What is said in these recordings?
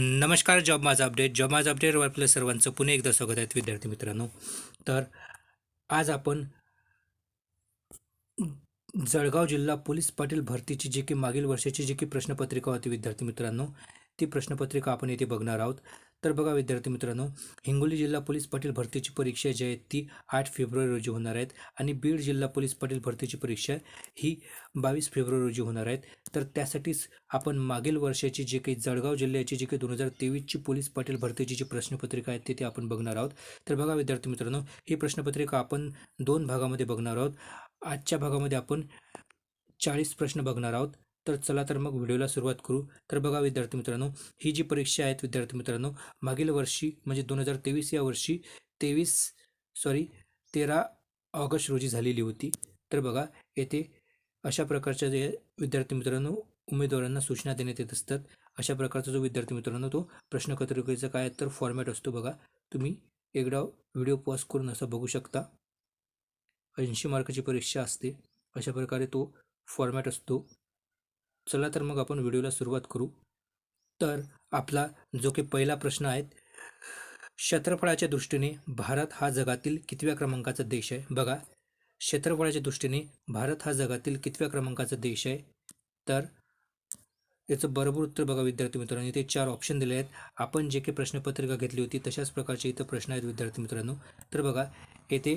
नमस्कार जॉब माझा update. Job माझा अपडेटवर आपलं सर्वांचं पुन्हा एकदा स्वागत आहे विद्यार्थी मित्रांनो. तर आज आपण जळगाव जिल्हा पोलीस पाटील भरतीची जी की मागील वर्षाची जी की प्रश्नपत्रिका होती विद्यार्थी मित्रांनो ती प्रश्नपत्रिका आपण येथे बघणार आहोत. तर बघा विद्यार्थी मित्रांनो हिंगोली जिल्हा पोलीस पाटील भरतीची परीक्षा जी आहे ती आठ फेब्रुवारी रोजी होणार आहेत आणि बीड जिल्हा पोलीस पाटील भरतीची परीक्षा ही बावीस फेब्रुवारी रोजी होणार आहेत. तर त्यासाठीच आपण मागील वर्षाची जी काही जळगाव जिल्ह्याची जी काही दोन हजार तेवीसची पोलीस पाटील भरतीची जी प्रश्नपत्रिका आहे ती ते आपण बघणार आहोत. तर बघा विद्यार्थी मित्रांनो ही प्रश्नपत्रिका आपण दोन भागामध्ये बघणार आहोत. आजच्या भागामध्ये आपण चाळीस प्रश्न बघणार आहोत. तर चला तर मग व्हिडिओला सुरुवात करू. तर बघा विद्यार्थी मित्रांनो ही जी परीक्षा आहेत विद्यार्थी मित्रांनो मागील वर्षी म्हणजे दोन हजार तेवीस या वर्षी तेवीस सॉरी तेरा ऑगस्ट रोजी झालेली होती. तर बघा येथे अशा प्रकारच्या जे विद्यार्थी मित्रांनो उमेदवारांना सूचना देण्यात येत असतात. अशा प्रकारचा जो विद्यार्थी मित्रांनो तो प्रश्नपत्रिकेचा काय तर फॉर्मॅट असतो बघा. तुम्ही एकदा व्हिडिओ पॉज करून असं बघू शकता. ऐंशी मार्काची परीक्षा असते. अशा प्रकारे तो फॉर्मॅट असतो. चला तर मग आपण व्हिडिओला सुरुवात करू. तर आपला जो की पहिला प्रश्न आहे क्षेत्रफळाच्या दृष्टीने भारत हा जगातील कितव्या क्रमांकाचा देश आहे? बघा क्षेत्रफळाच्या दृष्टीने भारत हा जगातील कितव्या क्रमांकाचा देश आहे? तर याचं बरोबर उत्तर बघा विद्यार्थी मित्रांनो. इथे चार ऑप्शन दिले आहेत. आपण जे काही प्रश्नपत्रिका घेतली होती तशाच प्रकारचे इथं प्रश्न आहेत विद्यार्थी मित्रांनो. तर बघा येथे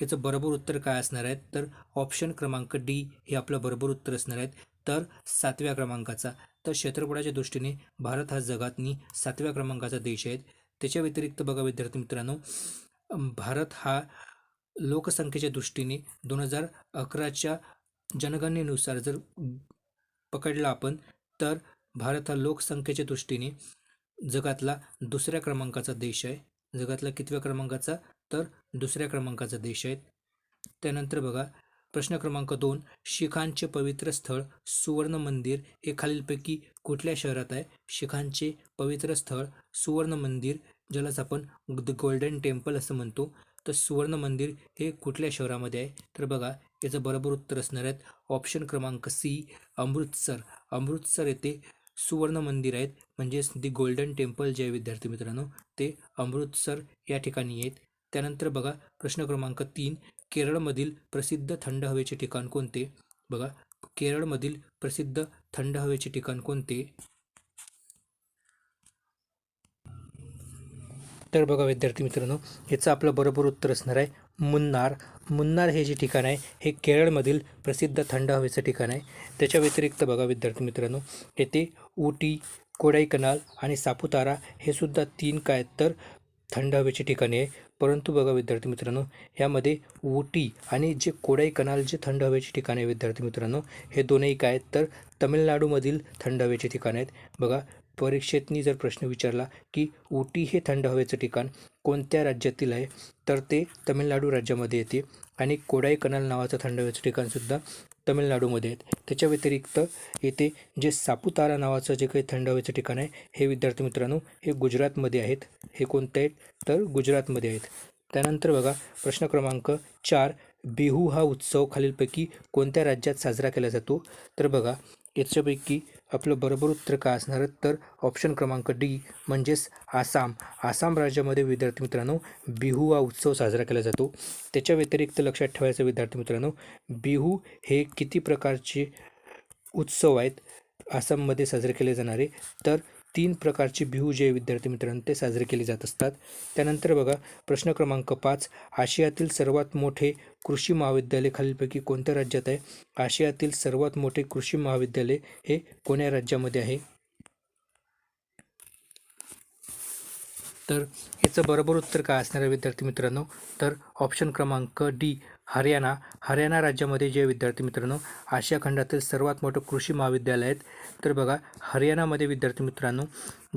याचं बरोबर उत्तर काय असणार आहे तर ऑप्शन क्रमांक डी हे आपलं बरोबर उत्तर असणार आहेत. तर सातव्या क्रमांकाचा. तर क्षेत्रफळाच्या दृष्टीने भारत हा जगातनी सातव्या क्रमांकाचा देश आहे. त्याच्या व्यतिरिक्त बघा विद्यार्थी मित्रांनो भारत हा लोकसंख्येच्या दृष्टीने दोन हजार अकराच्या जनगणनेनुसार जर पकडला आपण तर भारत हा लोकसंख्येच्या दृष्टीने जगातला दुसऱ्या क्रमांकाचा देश आहे. जगातला कितव्या क्रमांकाचा? तर दुसऱ्या क्रमांकाचा देश आहे. त्यानंतर बघा प्रश्न क्रमांक दोन शिखांचे पवित्र स्थळ सुवर्ण मंदिर हे खालीलपैकी कुठल्या शहरात आहे? शिखांचे पवित्र स्थळ सुवर्ण मंदिर ज्यालाच आपण द गोल्डन टेम्पल असं म्हणतो. तर सुवर्ण मंदिर हे कुठल्या शहरामध्ये आहे? तर बघा याचं बरोबर उत्तर असणार आहेत ऑप्शन क्रमांक सी अमृतसर. अमृतसर येथे सुवर्ण मंदिर आहेत. म्हणजेच दी गोल्डन टेम्पल जे आहे विद्यार्थी मित्रांनो ते अमृतसर या ठिकाणी आहेत. त्यानंतर बघा प्रश्न क्रमांक तीन केरळमधील प्रसिद्ध थंड हवेचे ठिकाण कोणते? बघा केरळमधील प्रसिद्ध थंड हवेचे ठिकाण कोणते? तर बघा विद्यार्थी मित्रांनो याचं आपलं बरोबर उत्तर असणार आहे मुन्नार. मुन्नार हे जे ठिकाण आहे हे केरळमधील प्रसिद्ध थंड हवेचं ठिकाण आहे. त्याच्या व्यतिरिक्त बघा विद्यार्थी मित्रांनो येथे उटी कोडाईकनाल आणि सापुतारा हे सुद्धा तीन काय तर थंड हवेची ठिकाणे आहे. परंतु बघा विद्यार्थी मित्रांनो यामध्ये उटी आणि जे कोडाई कनाल जे थंड हवेचे ठिकाण आहे विद्यार्थी मित्रांनो हे दोनही काय आहेत? तर तमिळनाडूमधील थंड हवेचे ठिकाण आहेत. बघा परीक्षेतनी जर प्रश्न विचारला की उटी हे थंड हवेचं ठिकाण कोणत्या राज्यातील आहे? तर ते तमिळनाडू राज्यामध्ये येते आणि कोडाई कनाल नावाचं थंड हवेचं ठिकाणसुद्धा तमिळनाडूमध्ये आहेत. त्याच्या व्यतिरिक्त येथे जे सापुतारा नावाचं जे काही थंड हवेचं ठिकाण आहे हे विद्यार्थी मित्रांनो हे गुजरातमध्ये आहेत. हे कोणते आहेत? तर गुजरातमध्ये आहेत. त्यानंतर बघा प्रश्न क्रमांक चार बिहू हा उत्सव खालीलपैकी कोणत्या राज्यात साजरा केला जातो? तर बघा याच्यापैकी आपलं बरोबर उत्तर काय असणार आहे? तर ऑप्शन क्रमांक डी म्हणजेच आसाम. आसाम राज्यामध्ये विद्यार्थी मित्रांनो बिहू हा उत्सव साजरा केला जातो. त्याच्या व्यतिरिक्त लक्षात ठेवायचं विद्यार्थी मित्रांनो बिहू हे किती प्रकारचे उत्सव आहेत? आसाममध्ये साजरे केले जाणारे. तर तीन प्रकारचे बिहू जे विद्यार्थी मित्रांनो ते साजरे केले जात असतात. त्यानंतर बघा प्रश्न क्रमांक पाच आशियातील सर्वात मोठे कृषी महाविद्यालय खालीलपैकी कोणत्या राज्यात आहे? आशियातील सर्वात मोठे कृषी महाविद्यालय हे कोण्या राज्यामध्ये आहे? तर याचं बरोबर उत्तर काय असणार आहे विद्यार्थी मित्रांनो? तर ऑप्शन क्रमांक डी हरियाणा हरियाणा राज्यामध्ये जे विद्यार्थी मित्रांनो आशिया खंडातील सर्वात मोठं कृषी महाविद्यालय आहेत. तर बघा हरियाणामध्ये विद्यार्थी मित्रांनो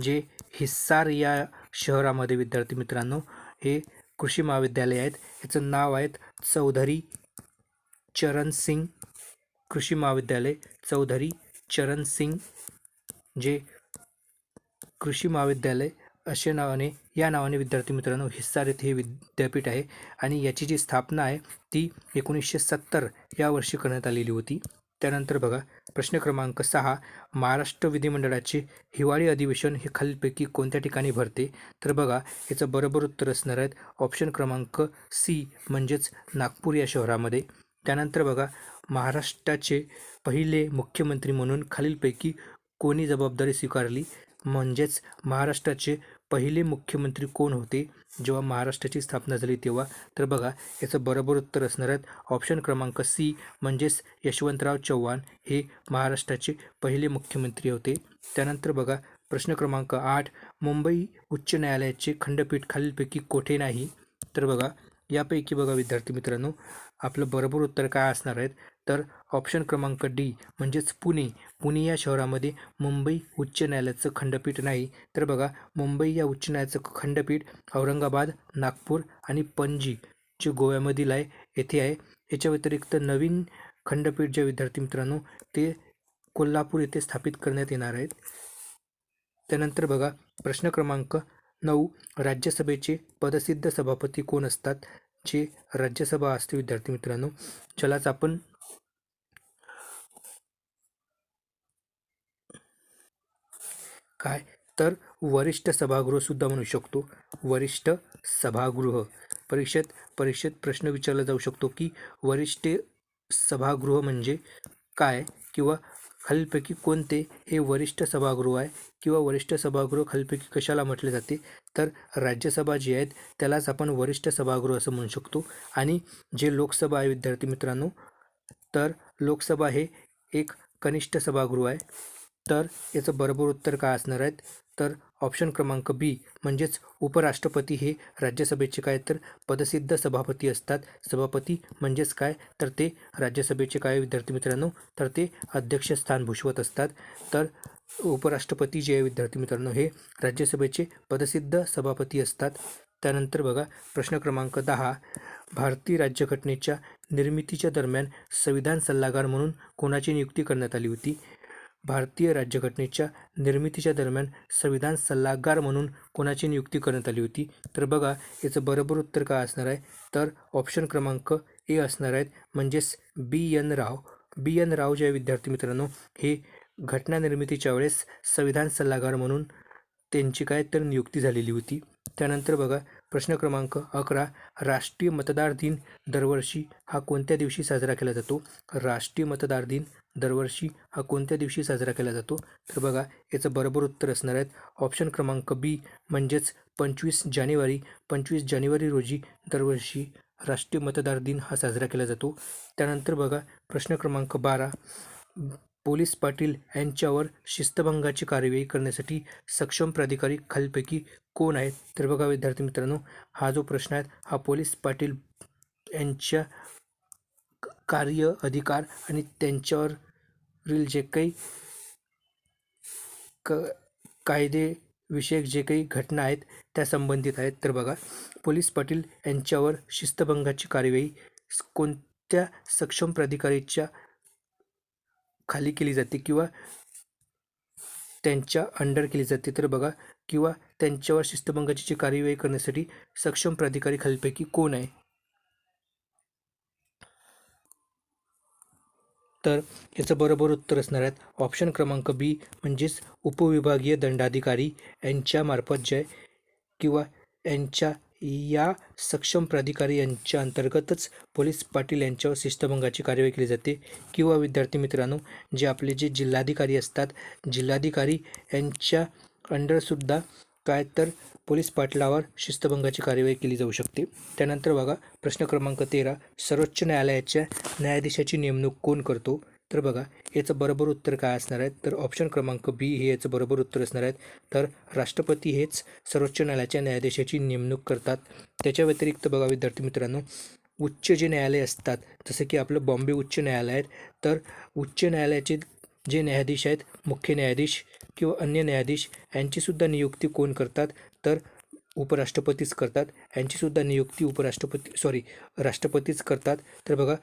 जे हिस्सार या शहरामध्ये विद्यार्थी मित्रांनो हे कृषी महाविद्यालय आहेत. याचं नाव आहेत चौधरी चरण सिंग कृषी महाविद्यालय. चौधरी चरण सिंग जे कृषी महाविद्यालय अशा नावाने या नावाने विद्यार्थी मित्रांनो हिस्सार येथे हे विद्यापीठ आहे आणि याची जी स्थापना आहे ती एकोणीसशे सत्तर या वर्षी करण्यात आलेली होती. त्यानंतर बघा प्रश्न क्रमांक सहा महाराष्ट्र विधिमंडळाचे हिवाळी अधिवेशन हे खालीलपैकी कोणत्या ठिकाणी भरते? तर बघा याचं बरोबर उत्तर असणार आहेत ऑप्शन क्रमांक सी म्हणजेच नागपूर या शहरामध्ये. त्यानंतर बघा महाराष्ट्राचे पहिले मुख्यमंत्री म्हणून खालीलपैकी कोणी जबाबदारी स्वीकारली? म्हणजेच महाराष्ट्राचे पहिले मुख्यमंत्री कोण होते? जेव्हा महाराष्ट्राची स्थापना झाली तेव्हा? तर बघा याचं बरोबर उत्तर असणार आहेत ऑप्शन क्रमांक सी म्हणजेच यशवंतराव चव्हाण हे महाराष्ट्राचे पहिले मुख्यमंत्री होते. त्यानंतर बघा प्रश्न क्रमांक आठ मुंबई उच्च न्यायालयाचे खंडपीठ खालीलपैकी कोठे नाही? तर बघा यापैकी बघा विद्यार्थी मित्रांनो आपलं बरोबर उत्तर काय असणार आहेत? तर ऑप्शन क्रमांक डी म्हणजेच पुणे. पुणे या शहरामध्ये मुंबई उच्च न्यायालयाचं खंडपीठ नाही. तर बघा मुंबई या उच्च न्यायालयाचं खंडपीठ औरंगाबाद नागपूर आणि पणजी जे गोव्यामधील आहे येथे आहे. याच्या व्यतिरिक्त नवीन खंडपीठ जे विद्यार्थी मित्रांनो ते कोल्हापूर येथे स्थापित करण्यात येणार आहेत. त्यानंतर बघा प्रश्न क्रमांक नऊ राज्यसभेचे पदसिद्ध सभापती कोण असतात? जे राज्यसभा असते विद्यार्थी मित्रांनो ज्यालाच आपण काय? तर वरिष्ठ सभागृहसुद्धा म्हणू शकतो. वरिष्ठ सभागृह. परीक्षेत परीक्षेत प्रश्न विचारला जाऊ शकतो की वरिष्ठ सभागृह म्हणजे काय किंवा खालीलपैकी कोणते हे वरिष्ठ सभागृह आहे किंवा वरिष्ठ सभागृह खालीलपैकी कशाला म्हटले जाते? तर राज्यसभा जी आहेत त्यालाच आपण वरिष्ठ सभागृह असं म्हणू शकतो. आणि जे लोकसभा आहे विद्यार्थी मित्रांनो तर लोकसभा हे एक कनिष्ठ सभागृह आहे. तर याचं बरोबर उत्तर काय असणार आहेत? तर ऑप्शन क्रमांक बी म्हणजेच उपराष्ट्रपती हे राज्यसभेचे काय? तर पदसिद्ध सभापती असतात. सभापती म्हणजेच काय? तर ते राज्यसभेचे काय? विद्यार्थी मित्रांनो तर ते अध्यक्षस्थान भूषवत असतात. तर उपराष्ट्रपती जे आहे विद्यार्थी मित्रांनो हे राज्यसभेचे पदसिद्ध सभापती असतात. त्यानंतर बघा प्रश्न क्रमांक दहा भारतीय राज्यघटनेच्या निर्मितीच्या दरम्यान संविधान सल्लागार म्हणून कोणाची नियुक्ती करण्यात आली होती? भारतीय राज्यघटनेच्या निर्मितीच्या दरम्यान संविधान सल्लागार म्हणून कोणाची नियुक्ती करण्यात आली होती? तर बघा याचं बरोबर उत्तर काय असणार आहे? तर ऑप्शन क्रमांक ए असणार आहेत म्हणजेच बी एन राव. बी एन राव जे आहे विद्यार्थी मित्रांनो हे घटना निर्मितीच्या वेळेस संविधान सल्लागार म्हणून त्यांची काय तर नियुक्ती झालेली होती. त्यानंतर बघा प्रश्न क्रमांक अकरा राष्ट्रीय मतदार दिन दरवर्षी हा कोणत्या दिवशी साजरा केला जातो? राष्ट्रीय मतदार दिन दरवर्षी हा कोणत्या दिवशी साजरा केला जातो? तर बघा याचं बरोबर उत्तर असणार आहेत. ऑप्शन क्रमांक बी म्हणजेच पंचवीस जानेवारी पंचवीस जानेवारी रोजी दरवर्षी राष्ट्रीय मतदार दिन हा साजरा केला जातो. त्यानंतर बघा प्रश्न क्रमांक बारा पोलीस पाटील यांच्यावर शिस्तभंगाची कार्यवाही करण्यासाठी सक्षम प्राधिकारी खालपैकी कोण आहेत? तर बघा विद्यार्थी मित्रांनो हा जो प्रश्न आहे हा पोलीस पाटील यांच्या कार्य अधिकार आणि त्यांच्यावर वरील जे काही क कायदेविषयक जे काही घटना आहेत त्या संबंधित आहेत. तर बघा पोलीस पाटील यांच्यावर शिस्तभंगाची कार्यवाही कोणत्या सक्षम प्राधिकारीच्या खाली केली जाते किंवा त्यांच्या अंडर केली जाते? तर बघा किंवा त्यांच्यावर शिस्तभंगाची जी कार्यवाही करण्यासाठी सक्षम प्राधिकारी खालीपैकी कोण आहे? तर याचं बरोबर उत्तर असणार आहेत ऑप्शन क्रमांक बी म्हणजेच उपविभागीय दंडाधिकारी यांच्यामार्फत जय किंवा यांच्या या सक्षम प्राधिकारी यांच्या अंतर्गतच पोलीस पाटील यांच्यावर शिस्तभंगाची कार्यवाही केली जाते. किंवा विद्यार्थी मित्रांनो जे आपले जे जिल्हाधिकारी असतात जिल्हाधिकारी यांच्या अंडरसुद्धा काय तर पोलीस पाटलावर शिस्तभंगाची कार्यवाही केली जाऊ शकते. त्यानंतर बघा प्रश्न क्रमांक तेरा सर्वोच्च न्यायालयाच्या न्यायाधीशाची नेमणूक कोण करतो? तर बघा याचं बरोबर उत्तर काय असणार आहे? तर ऑप्शन क्रमांक बी हे याचं बरोबर उत्तर असणार आहेत तर राष्ट्रपती हेच सर्वोच्च न्यायालयाच्या न्यायाधीशाची नेमणूक करतात. त्याच्या व्यतिरिक्त बघा विद्यार्थी मित्रांनो उच्च जे न्यायालय असतात जसं की आपलं बॉम्बे उच्च न्यायालय आहेत तर उच्च न्यायालयाचे जे न्यायाधीश आहेत मुख्य न्यायाधीश किंवा अन्य न्यायाधीश यांचीसुद्धा नियुक्ती कोण करतात? तर उपराष्ट्रपतीच करतात. यांचीसुद्धा नियुक्ती उपराष्ट्रपती सॉरी राष्ट्रपतीच करतात. तर बघा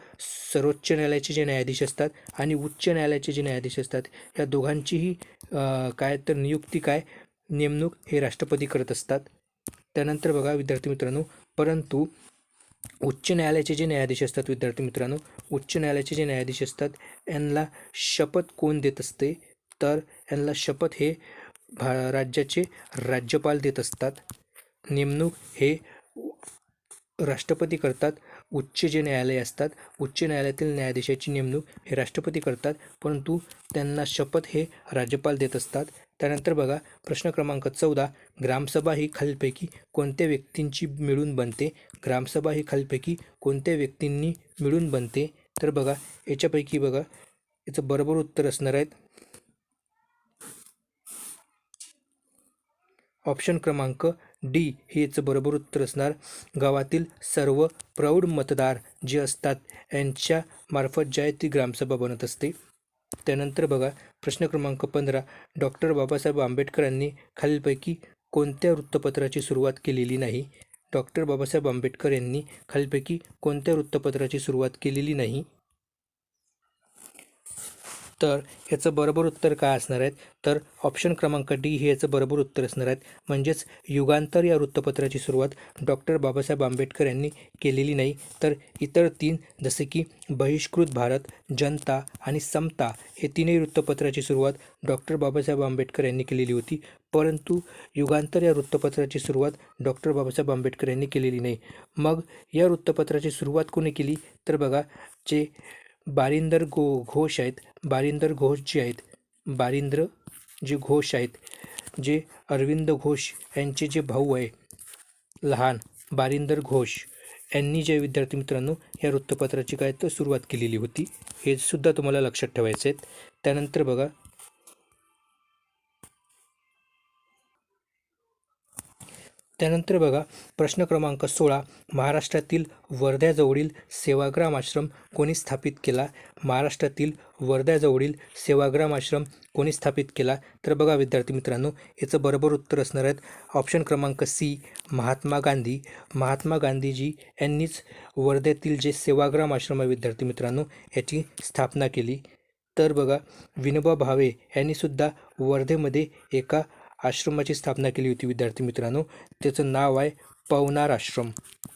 सर्वोच्च न्यायालयाचे जे न्यायाधीश असतात आणि उच्च न्यायालयाचे जे न्यायाधीश असतात या दोघांचीही काय तर नियुक्ती काय? नेमणूक हे राष्ट्रपती करत असतात. त्यानंतर बघा विद्यार्थी मित्रांनो परंतु उच्च न्यायालयाचे जे न्यायाधीश असतात विद्यार्थी मित्रांनो उच्च न्यायालयाचे जे न्यायाधीश असतात यांना शपथ कोण देत असते? तर यांना शपथ हे भा राज्याचे राज्यपाल देत असतात. नेमणूक हे राष्ट्रपती करतात उच्च जे न्यायालय असतात उच्च न्यायालयातील न्यायाधीशाची नेमणूक हे राष्ट्रपती करतात परंतु त्यांना शपथ हे राज्यपाल देत असतात. त्यानंतर बघा प्रश्न क्रमांक चौदा ग्रामसभा ही खालीलपैकी कोणत्या व्यक्तींची मिळून बनते? ग्रामसभा ही खालीलपैकी कोणत्या व्यक्तींनी मिळून बनते? तर बघा याच्यापैकी बघा याचं बरोबर उत्तर असणार आहेत. ऑप्शन क्रमांक डी हे याचं बरोबर उत्तर असणार. गावातील सर्व प्रौढ मतदार जे असतात यांच्या मार्फत ज्या ती ग्रामसभा बनत असते. त्यानंतर बघा प्रश्न क्रमांक पंधरा. डॉक्टर बाबासाहेब आंबेडकरांनी खालीलपैकी कोणत्या वृत्तपत्राची सुरुवात केलेली नाही? डॉक्टर बाबासाहेब आंबेडकर यांनी खालीलपैकी कोणत्या वृत्तपत्राची सुरुवात केलेली नाही? तर याचं बरोबर उत्तर काय असणार आहेत? तर ऑप्शन क्रमांक डी हे याचं बरोबर उत्तर असणार आहेत. म्हणजेच युगांतर या वृत्तपत्राची सुरुवात डॉक्टर बाबासाहेब आंबेडकर यांनी केलेली नाही तर इतर तीन जसे की बहिष्कृत भारत जनता आणि समता हे तीनही वृत्तपत्राची सुरुवात डॉक्टर बाबासाहेब आंबेडकर यांनी केलेली होती. परंतु युगांतर या वृत्तपत्राची सुरुवात डॉक्टर बाबासाहेब आंबेडकर यांनी केलेली नाही. मग या वृत्तपत्राची सुरुवात कोणी केली? तर बघा जे बारिंदर गो घोष आहेत. बारिंदर घोष जे आहेत बारिंद्र जे घोष आहेत जे अरविंद घोष यांचे जे भाऊ आहे लहान बारिंदर घोष यांनी जे विद्यार्थी मित्रांनो या वृत्तपत्राची काय तर सुरुवात केलेली होती. हे सुद्धा तुम्हाला लक्षात ठेवायचं आहेत. त्यानंतर बघा त्यानंतर बघा प्रश्न क्रमांक सोळा महाराष्ट्रातील वर्ध्याजवळील सेवाग्राम आश्रम कोणी स्थापित केला? महाराष्ट्रातील वर्ध्याजवळील सेवाग्राम आश्रम कोणी स्थापित केला? तर बघा विद्यार्थी मित्रांनो याचं बरोबर उत्तर असणार आहेत ऑप्शन क्रमांक सी महात्मा गांधी. महात्मा गांधीजी यांनीच वर्ध्यातील जे सेवाग्राम आश्रम आहे विद्यार्थी मित्रांनो याची स्थापना केली. तर बघा विनोबा भावे यांनीसुद्धा वर्धेमध्ये एका आश्रमाची स्थापना केली होती विद्यार्थी मित्रांनो. त्याचं नाव आहे पवनार आश्रम.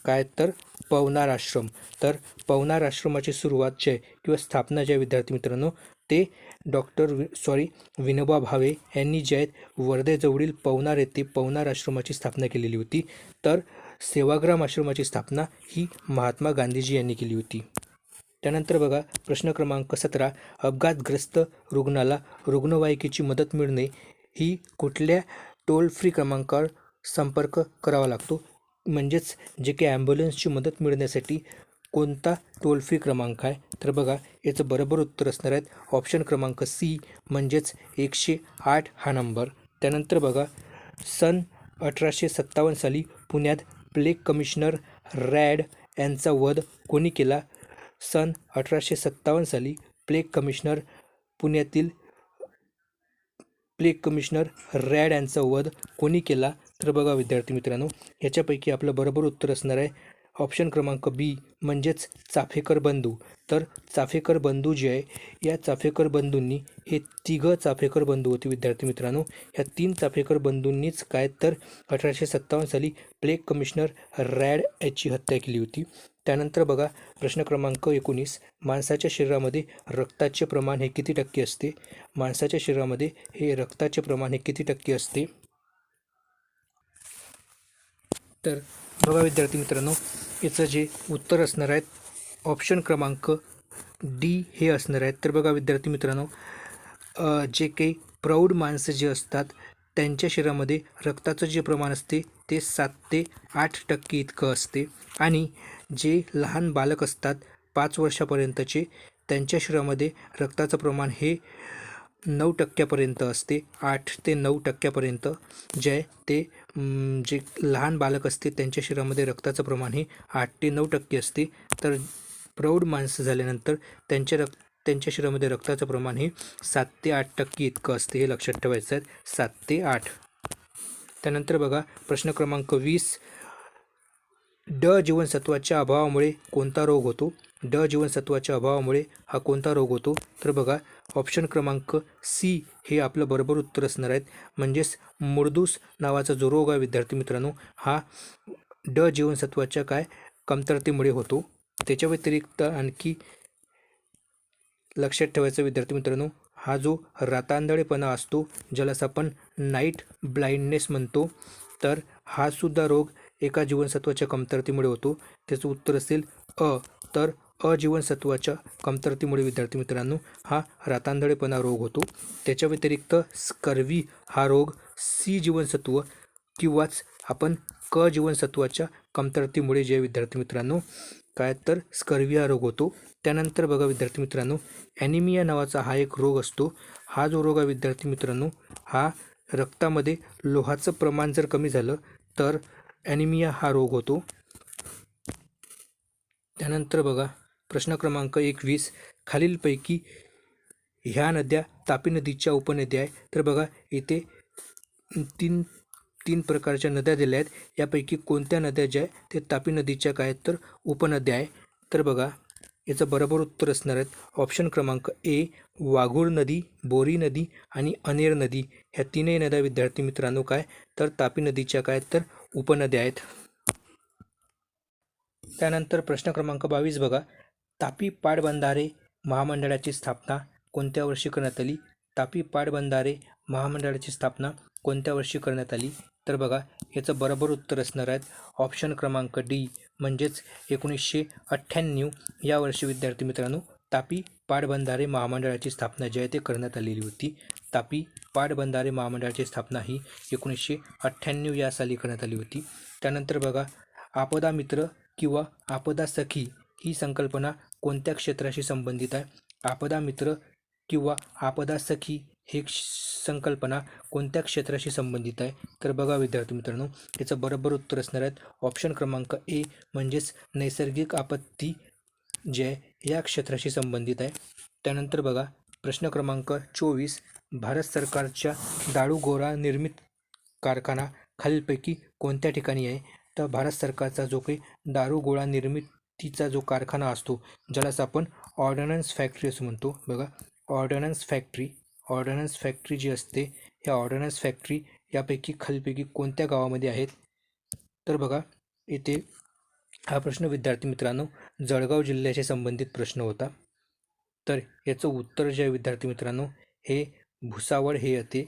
काय तर? पवनार आश्रम. तर पवनार आश्रमाची सुरुवात जी आहे किंवा स्थापना जी आहे विद्यार्थी मित्रांनो ते डॉक्टर वि सॉरी विनोबा भावे यांनी जे आहेत वर्धेजवळील पवनार येथे पवनार आश्रमाची स्थापना केलेली होती. तर सेवाग्राम आश्रमाची स्थापना ही महात्मा गांधीजी यांनी केली होती. त्यानंतर बघा प्रश्न क्रमांक सतरा अपघातग्रस्त रुग्णाला रुग्णवाहिकेची मदत मिळणे ही कुठल्या टोल फ्री क्रमांकावर संपर्क करावा लागतो? म्हणजेच जे काही ॲम्ब्युलन्सची मदत मिळण्यासाठी कोणता टोल फ्री क्रमांक आहे? तर बघा याचं बरोबर उत्तर असणार आहेत. ऑप्शन क्रमांक सी म्हणजेच एकशे आठ हा नंबर. त्यानंतर बघा सन अठराशे सत्तावन्न साली पुण्यात प्लेग कमिशनर रॅड यांचा वध कोणी केला? सन अठराशे सत्तावन्न साली प्लेग कमिशनर पुण्यातील प्लेग कमिशनर रॅड यांचा वध कोणी केला? तर बघा विद्यार्थी मित्रांनो याच्यापैकी आपलं बरोबर उत्तर असणार आहे. ऑप्शन क्रमांक बी म्हणजेच चाफेकर बंधू. तर चाफेकर बंधू जे आहे या चाफेकर बंधूंनी हे तिघं चाफेकर बंधू होते विद्यार्थी मित्रांनो. ह्या तीन चाफेकर बंधूंनीच काय तर अठराशे सत्तावन्न साली प्लेग कमिशनर रॅड याची हत्या केली होती. त्यानंतर बघा प्रश्न क्रमांक एकोणीस माणसाच्या शरीरामध्ये रक्ताचे प्रमाण हे किती टक्के असते? माणसाच्या शरीरामध्ये हे रक्ताचे प्रमाण हे किती टक्के असते? तर बघा विद्यार्थी मित्रांनो याचं जे उत्तर असणार आहेत ऑप्शन क्रमांक डी हे असणार आहेत. तर बघा विद्यार्थी मित्रांनो जे काही प्रौढ माणसं जे असतात त्यांच्या शरीरामध्ये रक्ताचं जे प्रमाण असते ते सात ते आठ टक्के इतकं असते. आणि जे लहान बालक असतात पाच वर्षापर्यंतचे त्यांच्या शरीरामध्ये रक्ताचं प्रमाण हे नऊ टक्क्यापर्यंत असते आठ ते नऊ टक्क्यापर्यंत. जे ते जे लहान बालक असते त्यांच्या शरीरामध्ये रक्ताचं प्रमाण हे आठ ते नऊ टक्के असते. तर प्रौढ माणसं झाल्यानंतर त्यांच्या रक्त त्यांच्या शरीरामध्ये रक्ताचं प्रमाण हे सात ते आठ टक्के इतकं असते हे लक्षात ठेवायचं आहे. सात ते आठ. त्यानंतर बघा प्रश्न क्रमांक वीस. ड जीवनसत्वाच्या अभावामुळे कोणता रोग होतो? ड जीवनसत्वाच्या अभावामुळे हा कोणता रोग होतो? तर बघा ऑप्शन क्रमांक सी हे आपलं बरोबर उत्तर असणार आहेत. म्हणजेच मुर्दूस नावाचा जो रोग आहे विद्यार्थी मित्रांनो हा ड जीवनसत्वाच्या काय? कमतरतेमुळे होतो. त्याच्या व्यतिरिक्त आणखी लक्षात ठेवायचं विद्यार्थी मित्रांनो हा जो रातांदळेपणा असतो ज्यालाच आपण नाईट ब्लाइंडनेस म्हणतो तर हा सुद्धा रोग एका जीवनसत्वाच्या कमतरतेमुळे होतो. त्याचं उत्तर असेल अ. तर अ जीवनसत्वाच्या कमतरतेमुळे विद्यार्थी मित्रांनो हा रातांधळेपणा रोग होतो. त्याच्या व्यतिरिक्त स्कर्वी हा रोग सी जीवनसत्व किंवाच आपण क जीवनसत्वाच्या कमतरतेमुळे जे विद्यार्थी मित्रांनो काय तर स्कर्वी हा रोग होतो. त्यानंतर बघा विद्यार्थी मित्रांनो ॲनिमिया नावाचा हा एक रोग असतो. हा जो रोग आहे विद्यार्थी मित्रांनो हा रक्तामध्ये लोहाचं प्रमाण जर कमी झालं तर ॲनिमिया हा रोग होतो. त्यानंतर बघा प्रश्न क्रमांक एकवीस. खालीलपैकी ह्या नद्या तापी नदीच्या उपनद्या आहे तर बघा इथे तीन तीन प्रकारच्या नद्या दिल्या आहेत. यापैकी कोणत्या नद्या ज्या आहे ते तापी नदीच्या काय तर उपनद्या आहे तर बघा याचं बरोबर उत्तर असणार आहेत. ऑप्शन क्रमांक ए वाघूर नदी बोरी नदी आणि अनेर नदी. ह्या तीनही नद्या विद्यार्थी मित्रांनो काय? तर तापी नदीच्या काय तर उपनद्या आहेत. त्यानंतर प्रश्न क्रमांक बावीस बघा. तापी पाटबंधारे महामंडळाची स्थापना कोणत्या वर्षी करण्यात आली? तापी पाटबंधारे महामंडळाची स्थापना कोणत्या वर्षी करण्यात आली? तर बघा याचं बरोबर उत्तर असणार आहेत. ऑप्शन क्रमांक डी म्हणजेच एकोणीसशे अठ्ठ्याण्णव या वर्षी विद्यार्थी मित्रांनो तापी पाटबंधारे महामंडळाची स्थापना जी आहे ते करण्यात आलेली होती. तापी पाटबंधारे महामंडळाची स्थापना ही एकोणीसशे अठ्ठ्याण्णव या साली करण्यात आली होती. त्यानंतर बघा आपदा मित्र किंवा आपदा सखी ही संकल्पना कोणत्या क्षेत्राशी संबंधित आहे? आपदा मित्र किंवा आपदा सखी हे संकल्पना कोणत्या क्षेत्राशी संबंधित आहे? तर बघा विद्यार्थी मित्रांनो याचं बरोबर उत्तर असणार आहेत. ऑप्शन क्रमांक ए म्हणजेच नैसर्गिक आपत्ती जे आहे या क्षेत्राशी संबंधित आहे. त्यानंतर बघा प्रश्न क्रमांक चोवीस भारत सरकारच्या दारू गोळा निर्मित कारखाना खालीलपैकी कोणत्या ठिकाणी आहे? तर भारत सरकारचा जो काही दारू गोळा निर्मितीचा जो कारखाना असतो ज्यालाच आपण ऑर्डनन्स फॅक्टरी असं म्हणतो. बघा ऑर्डनन्स फॅक्टरी ऑर्डनन्स फॅक्टरी जी असते ह्या ऑर्डनन्स फॅक्टरी यापैकी खालीलपैकी कोणत्या गावामध्ये आहेत? तर बघा इथे हा प्रश्न विद्यार्थी मित्रांनो जळगाव जिल्ह्याशी संबंधित प्रश्न होता. तर याचं उत्तर जे आहे विद्यार्थी मित्रांनो हे भुसावळ हे येते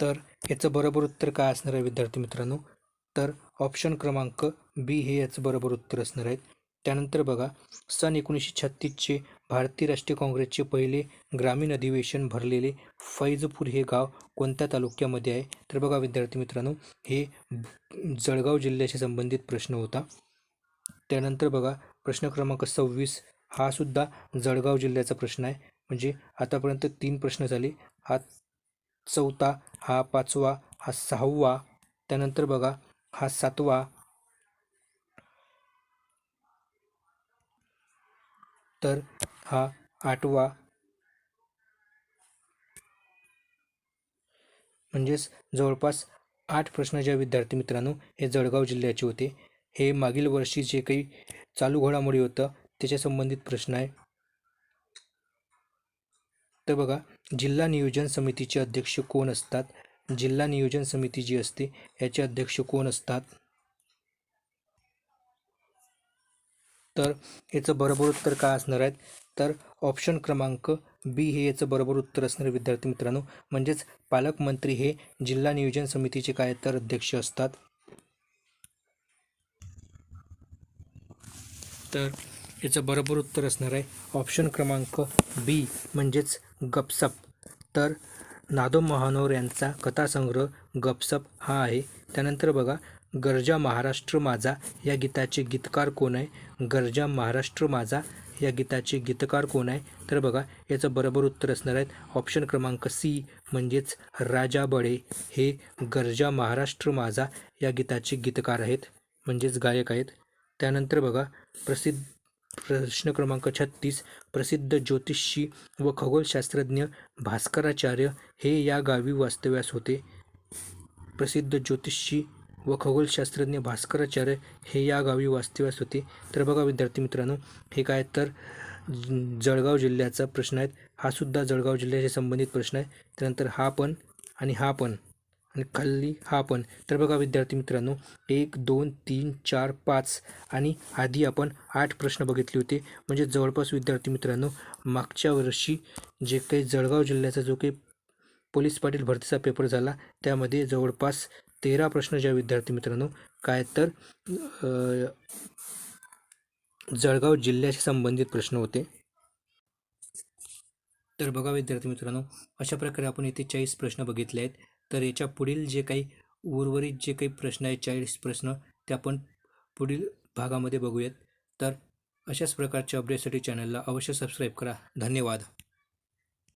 तर याचं बरोबर उत्तर काय असणार आहे विद्यार्थी मित्रांनो? तर ऑप्शन क्रमांक बी हे याचं बरोबर उत्तर असणार आहे. त्यानंतर बघा सन एकोणीसशे छत्तीसचे भारतीय राष्ट्रीय काँग्रेसचे पहिले ग्रामीण अधिवेशन भरलेले फैजपूर हे गाव कोणत्या तालुक्यामध्ये आहे? तर बघा विद्यार्थी मित्रांनो हे जळगाव जिल्ह्याशी संबंधित प्रश्न होता. त्यानंतर बघा प्रश्न क्रमांक सव्वीस हा सुद्धा जळगाव जिल्ह्याचा प्रश्न आहे. म्हणजे आतापर्यंत तीन प्रश्न झाले. हा चौथा हा पाचवा हा सहावा त्यानंतर बघा हा सातवा. तर हा आठवा. म्हणजेच जवळपास आठ प्रश्न ज्या विद्यार्थी मित्रांनो हे जळगाव जिल्ह्याचे होते. हे मागील वर्षी जे काही चालू घडामोडी होतं त्याच्या संबंधित प्रश्न आहे. तर बघा जिल्हा नियोजन समितीचे अध्यक्ष कोण असतात? जिल्हा नियोजन समिती जी असते याचे अध्यक्ष कोण असतात? तर याचं बरोबर उत्तर काय असणार आहेत? तर ऑप्शन क्रमांक बी हे याचं बरोबर उत्तर असणार विद्यार्थी मित्रांनो. म्हणजेच पालकमंत्री हे जिल्हा नियोजन समितीचे काय तर अध्यक्ष असतात. तर याचं बरोबर उत्तर असणार आहे ऑप्शन क्रमांक बी म्हणजेच गपसप. तर नादो महानोर यांचा कथासंग्रह गपसप हा आहे. त्यानंतर बघा गरजा महाराष्ट्र माझा या गीताचे गीतकार कोण आहे? गरजा महाराष्ट्र माझा या गीताचे गीतकार कोण आहे? तर बघा याचं बरोबर उत्तर असणार आहेत. ऑप्शन क्रमांक सी म्हणजेच राजा बडे. हे गरजा महाराष्ट्र माझा या गीताचे गीतकार आहेत म्हणजेच गायक आहेत. त्यानंतर बघा प्रसिद्ध प्रश्न क्रमांक छत्तीस प्रसिद्ध ज्योतिषी व खगोलशास्त्रज्ञ भास्कराचार्य हे या गावी वास्तव्यास होते. प्रसिद्ध ज्योतिषी व खगोलशास्त्रज्ञ भास्कराचार्य हे या गावी वास्तव्यास होते. तर बघा विद्यार्थी मित्रांनो हे काय तर जळगाव जिल्ह्याचा प्रश्न आहे हा सुद्धा जळगाव जिल्ह्याशी संबंधित प्रश्न आहे. त्यानंतर हा पण आणि हा पण आणि खाली हा पण. तर बघा विद्यार्थी मित्रांनो एक दोन तीन चार पाच आणि आधी आपण आठ प्रश्न बघितले होते. म्हणजे जवळपास विद्यार्थी मित्रांनो मागच्या वर्षी जे काही जळगाव जिल्ह्याचा जो काही पोलीस पाटील भरतीचा पेपर झाला त्यामध्ये जवळपास तेरा प्रश्न ज्या विद्यार्थी मित्रांनो काय तर जळगाव जिल्ह्याशी संबंधित प्रश्न होते. तर बघा विद्यार्थी मित्रांनो अशा प्रकारे आपण इथे चाळीस प्रश्न बघितले आहेत. तर याच्या पुढील जे काही उर्वरित जे काही प्रश्न आहेत चाळीस प्रश्न ते आपण पुढील भागामध्ये बघूयात. तर अशाच प्रकारच्या अपडेटसाठी चॅनलला अवश्य सबस्क्राईब करा. धन्यवाद.